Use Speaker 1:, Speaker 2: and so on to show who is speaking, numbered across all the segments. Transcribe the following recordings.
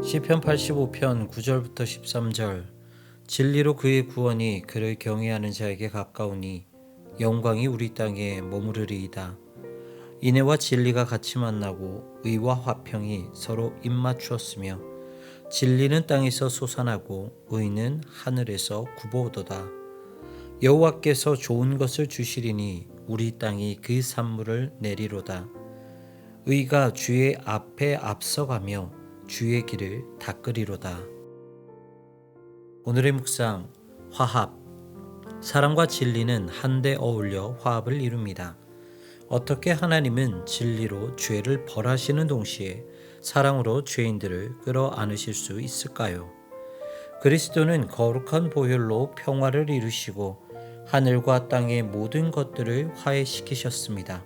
Speaker 1: 시편 85편 9절부터 13절 진리로 그의 구원이 그를 경외하는 자에게 가까우니 영광이 우리 땅에 머무르리이다. 인애와 진리가 같이 만나고 의와 화평이 서로 입맞추었으며 진리는 땅에서 솟아나고 의는 하늘에서 굽어오도다. 여호와께서 좋은 것을 주시리니 우리 땅이 그 산물을 내리로다. 의가 주의 앞에 앞서가며 주의 길을 닦으리로다. 오늘의 묵상 화합 사랑과 진리는 한데 어울려 화합을 이룹니다. 어떻게 하나님은 진리로 죄를 벌하시는 동시에 사랑으로 죄인들을 끌어안으실 수 있을까요? 그리스도는 거룩한 보혈로 평화를 이루시고 하늘과 땅의 모든 것들을 화해시키셨습니다.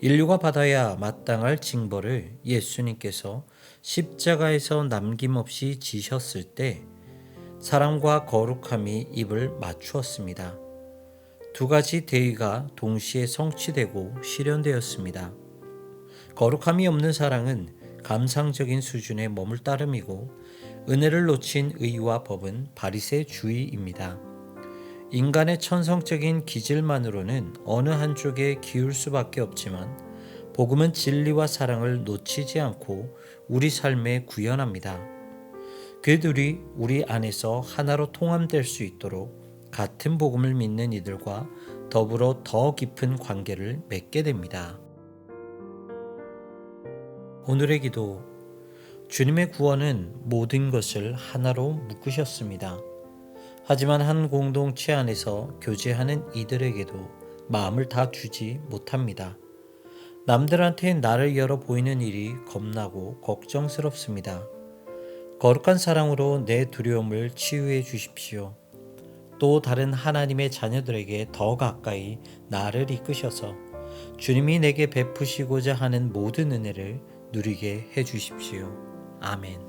Speaker 1: 인류가 받아야 마땅할 징벌을 예수님께서 십자가에서 남김없이 지셨을 때 사랑과 거룩함이 입을 맞추었습니다. 두 가지 대의가 동시에 성취되고 실현되었습니다. 거룩함이 없는 사랑은 감상적인 수준의 머물 따름이고 은혜를 놓친 의와 법은 바리새 주의입니다. 인간의 천성적인 기질만으로는 어느 한쪽에 기울 수밖에 없지만 복음은 진리와 사랑을 놓치지 않고 우리 삶에 구현합니다. 그들이 우리 안에서 하나로 통합될 수 있도록 같은 복음을 믿는 이들과 더불어 더 깊은 관계를 맺게 됩니다. 오늘의 기도 주님의 구원은 모든 것을 하나로 묶으셨습니다. 하지만 한 공동체 안에서 교제하는 이들에게도 마음을 다 주지 못합니다. 남들한테 나를 열어 보이는 일이 겁나고 걱정스럽습니다. 거룩한 사랑으로 내 두려움을 치유해 주십시오. 또 다른 하나님의 자녀들에게 더 가까이 나를 이끄셔서 주님이 내게 베푸시고자 하는 모든 은혜를 누리게 해 주십시오. 아멘.